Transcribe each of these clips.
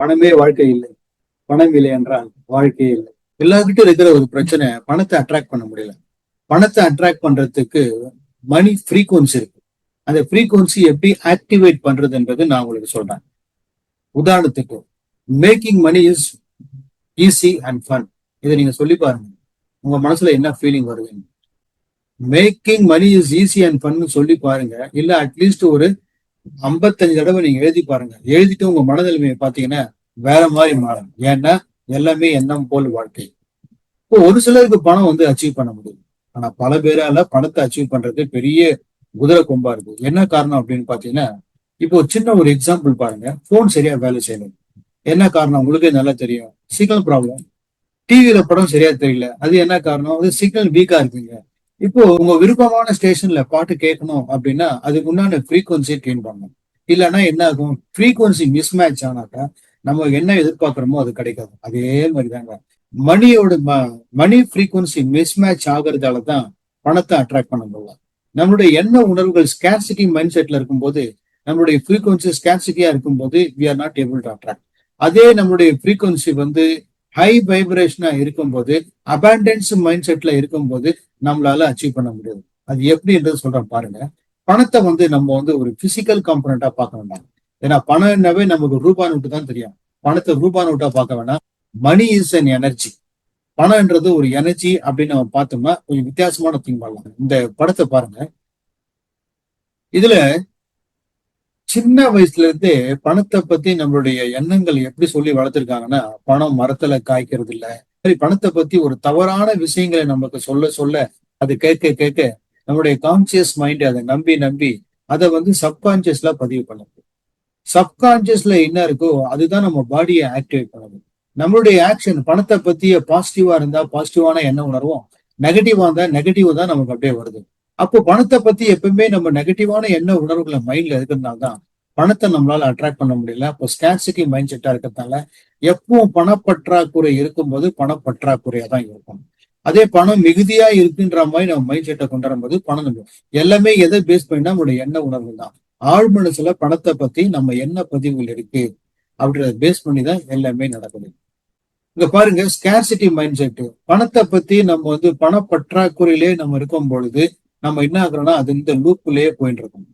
பணமே வாழ்க்கை இல்லை. பணம் இல்லை என்றால் வாழ்க்கையே இல்லை. எல்லார்கிட்ட இருக்கிற ஒரு பிரச்சனை பணத்தை அட்ராக்ட் பண்ண முடியல. பணத்தை அட்ராக்ட் பண்றதுக்கு மணி ஃப்ரீக்குவன்சி இருக்கு. அந்த ஃப்ரீக்குவன்சி எப்படி ஆக்டிவேட் பண்றது என்பது நான் உங்களுக்கு சொல்றேன். உதாரணத்துக்கு making money is easy and fun இதை நீங்க சொல்லி பாருங்க. உங்க மனசுல என்ன ஃபீலிங் வருதுன்னு making money is easy and fun சொல்லி பாருங்க. இல்ல அட்லீஸ்ட் ஒரு ஐம்பத்தஞ்சு தடவை நீங்க எழுதி பாருங்க. எழுதிட்டு உங்க மனநிலைமையை பாத்தீங்கன்னா வேற மாதிரி மாறும். ஏன்னா எல்லாமே எண்ணம் போல் வாழ்க்கை. இப்போ ஒரு சிலருக்கு பணம் வந்து அச்சீவ் பண்ண முடியும். ஆனா பல பேரால பணத்தை அச்சீவ் பண்றது பெரிய குதிரை கொம்பா இருக்கு. என்ன காரணம் அப்படின்னு பாத்தீங்கன்னா இப்போ சின்ன ஒரு எக்ஸாம்பிள் பாருங்க. போன் சரியா வேலை செய்யணும் என்ன காரணம்? உங்களுக்கே நல்லா தெரியும். சிக்னல் ப்ராப்ளம் டிவியில படம் சரியா தெரியல. அது என்ன காரணம்? அது சிக்னல் வீக்கா இருக்குங்க. இப்போ உங்க விருப்பமான ஸ்டேஷன்ல பாட்டு கேட்கணும் அப்படின்னா அதுக்கு உண்டான ஃப்ரீக்குவன்சியை ட்ரெயின் பண்ணணும். இல்லைன்னா என்ன ஆகும்? ஃப்ரீக்வன்சி மிஸ்மேட்ச் ஆனாக்கா நம்ம என்ன எதிர்பார்க்கிறோமோ அது கிடைக்காது. அதே மாதிரி தாங்க மணியோட மணி ஃப்ரீக்வன்சி மிஸ்மேட்ச் ஆகுறதால தான் பணத்தை அட்ராக்ட் பண்ண முடியல. நம்மளுடைய எண்ண உணர்வுகள் ஸ்கேர்சிட்டி மைண்ட் செட்ல இருக்கும்போது நம்மளுடைய ஃப்ரீக்குவன்சி ஸ்கேர்சிட்டியா இருக்கும்போது we are not able to attract அதே நம்மளுடைய ஃப்ரீக்குவன்சி வந்து ஹை வைப்ரேஷனா இருக்கும்போது அபாண்டன்ஸ் மைண்ட் செட்ல இருக்கும்போது நம்மளால அச்சீவ் பண்ண முடியாது. அது எப்படின்றது சொல்றேன் பாருங்க. பணத்தை வந்து நம்ம வந்து ஒரு பிசிக்கல் காம்பனண்டா பார்க்க வேண்டாம். ஏன்னா பணம் என்னவே நமக்கு ரூபா நோட்டு தான் தெரியும். பணத்தை ரூபா நோட்டா பார்க்க வேணாம். மணி இஸ் அன் எனர்ஜி பணம்ன்றது ஒரு எனர்ஜி அப்படின்னு நம்ம பார்த்தோம்னா கொஞ்சம் வித்தியாசமான திங் பண்ணலாம் இந்த படத்தை பாருங்க. இதுல சின்ன வயசுல இருந்தே பணத்தை பத்தி நம்மளுடைய எண்ணங்கள் எப்படி சொல்லி வளர்த்துருக்காங்கன்னா பணம் மரத்துல காய்க்கிறது இல்ல சரி பணத்தை பத்தி ஒரு தவறான விஷயங்களை நமக்கு சொல்ல சொல்ல அது கேட்க கேட்க நம்மளுடைய கான்சியஸ் மைண்ட் அதை நம்பி நம்பி அதை வந்து சப்கான்சியஸ்ல பதிவு பண்ணுது. சப்கான்சியஸ்ல என்ன இருக்கோ அதுதான் நம்ம பாடியை ஆக்டிவேட் பண்ணுது. நம்மளுடைய ஆக்ஷன் பணத்தை பத்திய பாசிட்டிவா இருந்தா பாசிட்டிவான எண்ணம் உணர்வோம். நெகட்டிவா இருந்தா நெகட்டிவ் தான் நமக்கு அப்படியே வருது. அப்போ பணத்தை பத்தி எப்பவுமே நம்ம நெகட்டிவான எண்ண உணர்வுகளை மைண்ட்ல இருக்கிறதுனால தான் பணத்தை நம்மளால அட்ராக்ட் பண்ண முடியல. அப்போ ஸ்கேட்சிட்டி மைண்ட் செட்டா இருக்கிறதுனால எப்பவும் பணப்பற்றாக்குறை இருக்கும்போது பணப்பற்றாக்குறையா தான் இருக்கும். அதே பணம் மிகுதியா இருக்குன்ற மாதிரி நம்ம மைண்ட் செட்டை கொண்டு வரும்போது பணம் நம்ம எல்லாமே எதை பேஸ் பண்ணி நம்மளுடைய எண்ண உணர்வு தான். ஆழ் மனசுல பணத்தை பத்தி நம்ம என்ன பதிவுகள் இருக்கு அப்படின்றத பேஸ் பண்ணி தான் எல்லாமே நடக்குது. இங்க பாருங்க ஸ்கேர்சிட்டி மைண்ட் செட் பணத்தை பத்தி நம்ம வந்து பணப்பற்றாக்குறையிலே நம்ம இருக்கும் பொழுது நம்ம என்ன ஆகுறோம்னா அது இந்த லூப்புலயே போயிட்டு இருக்கும்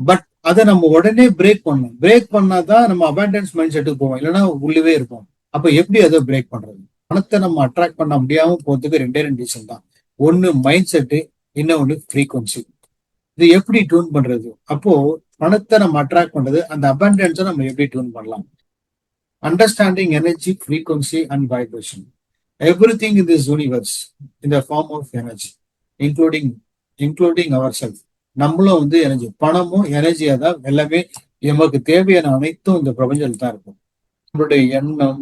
பட் அதை நம்ம உடனே பிரேக் பண்ணணும். பிரேக் பண்ணாதான் நம்ம அபேண்டன்ஸ் மைண்ட் செட்டுக்கு போவோம். இல்லைன்னா உள்ளவே இருப்போம். அப்ப எப்படி அதை பிரேக் பண்றது? பணத்தை நம்ம அட்ராக்ட் பண்ண முடியாம போறதுக்கு ரெண்டே ரெண்டு ரீசன் தான். ஒன்னு மைண்ட் செட்டு இன்னொன்னு ஃப்ரீக்குவன்சி இது எப்படி டியூன் பண்றது? அப்போ பணத்தை நம்ம அட்ராக்ட் பண்றது அந்த அபண்டன்ஸை நம்ம எப்படி டியூன் பண்ணலாம்? Understanding energy frequency and vibration everything in this universe இந்த form of energy including including our self நம்மளும் வந்து எனர்ஜி பணமும் எனர்ஜியா தான் எல்லாமே நமக்கு தேவையான அனைத்தும் இந்த பிரபஞ்சத்தில் தான் இருக்கும். நம்மளுடைய எண்ணம்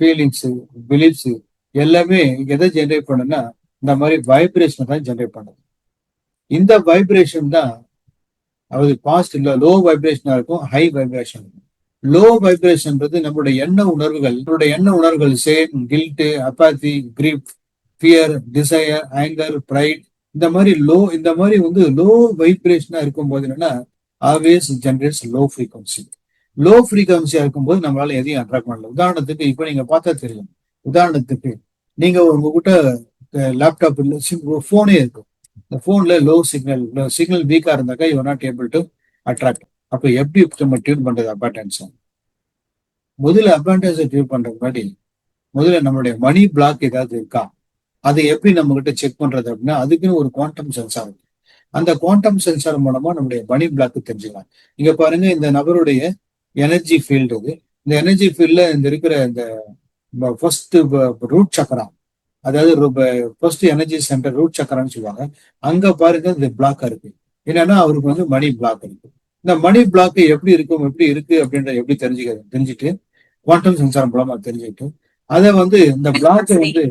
ஃபீலிங்ஸு பிலீஃப்ஸு எல்லாமே எதை ஜென்ரேட் பண்ணுன்னா இந்த மாதிரி வைப்ரேஷன் தான் ஜென்ரேட் பண்ணுது. இந்த வைப்ரேஷன் தான் அதாவது பாஸ்ட் இல்லை லோ வைப்ரேஷனா இருக்கும் ஹை வைப்ரேஷன் இருக்கும் லோ வைப்ரேஷன்ன்றது நம்மளுடைய எண்ண உணர்வுகள் நம்மளுடைய எண்ண உணர்வுகள் shame guilt apathy grief fear desire anger pride இந்த மாதிரி லோ இந்த மாதிரி வந்து லோ வைப்ரேஷனா இருக்கும்போது என்னன்னா always generates low frequency low ஃப்ரீக்வன்சியா இருக்கும்போது நம்மளால எதையும் அட்ராக்ட் பண்ணல. உதாரணத்துக்கு இப்போ நீங்க பார்த்தா தெரியும். உதாரணத்துக்கு நீங்க உங்ககிட்ட லேப்டாப் இல்லை ஃபோனே இருக்கும். இந்த ஃபோன்ல லோ சிக்னல் சிக்னல் வீக்கா இருந்தாக்கா you not able to attract அப்போ எப்படி நம்ம டியூன் பண்றது அபாண்டன்ஸ் முதல்ல அபாண்டன்ஸை டியூன் பண்றது முன்னாடி முதல்ல நம்மளுடைய மணி பிளாக் ஏதாவது இருக்கா? அதை எப்படி நம்ம கிட்ட செக் பண்றது அப்படின்னா அதுக்குன்னு ஒரு குவாண்டம் சென்சார் இருக்கு அந்த குவாண்டம் சென்சார் மூலமா நம்முடைய மணி பிளாக் தெரிஞ்சுக்கலாம். இங்க பாருங்க இந்த நபருடைய எனர்ஜி ஃபீல்டு இது. இந்த எனர்ஜி ஃபீல்ட்ல இந்த இருக்கிற இந்த ஃபர்ஸ்ட் ரூட் சக்கரா அதாவது ஃபர்ஸ்ட் எனர்ஜி சென்டர் ரூட் சக்கரான்னு சொல்லுவாங்க. அங்க பாருங்க இந்த பிளாக்கா இருக்கு. என்னன்னா அவருக்கு வந்து மணி பிளாக் இருக்கு. இந்த மணி பிளாக் எப்படி இருக்கும் எப்படி இருக்கு அப்படின்ற எப்படி தெரிஞ்சுக்க தெரிஞ்சுட்டு குவாண்டம் சென்சார் மூலமா தெரிஞ்சுக்கிட்டு அதை வந்து இந்த பிளாக் வந்து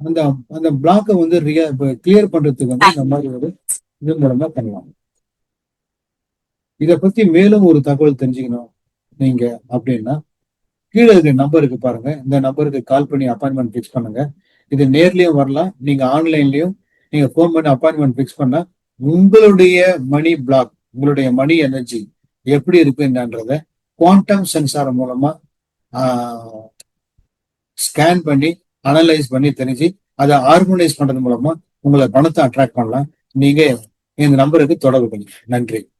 அந்த அந்த பிளாக்கை வந்து கிளியர் பண்றதுக்கு வந்து இந்த மாதிரி ஒரு இது மூலமா பண்ணலாம். இத பத்தி மேலும் ஒரு தகவல் தெரிஞ்சுக்கணும் நீங்க அப்படின்னா கீழே இருக்க நம்பருக்கு பாருங்க. இந்த நம்பருக்கு கால் பண்ணி அப்பாயின்மெண்ட் ஃபிக்ஸ் பண்ணுங்க. இது நேர்லயும் வரலாம். நீங்க ஆன்லைன்லயும் நீங்க ஃபோன் பண்ணி அப்பாயின்மெண்ட் ஃபிக்ஸ் பண்ணா உங்களுடைய மணி பிளாக் உங்களுடைய மணி எனர்ஜி எப்படி இருக்குன்றத குவாண்டம் சென்சார் மூலமா ஸ்கேன் பண்ணி அனலைஸ் பண்ணி தெரிஞ்சு அதை ஹார்மோனைஸ் பண்றது மூலமா உங்களை பணத்தை அட்ராக்ட் பண்ணலாம். நீங்க இந்த நம்பருக்கு தொடர்பு பண்ணுங்க நன்றி.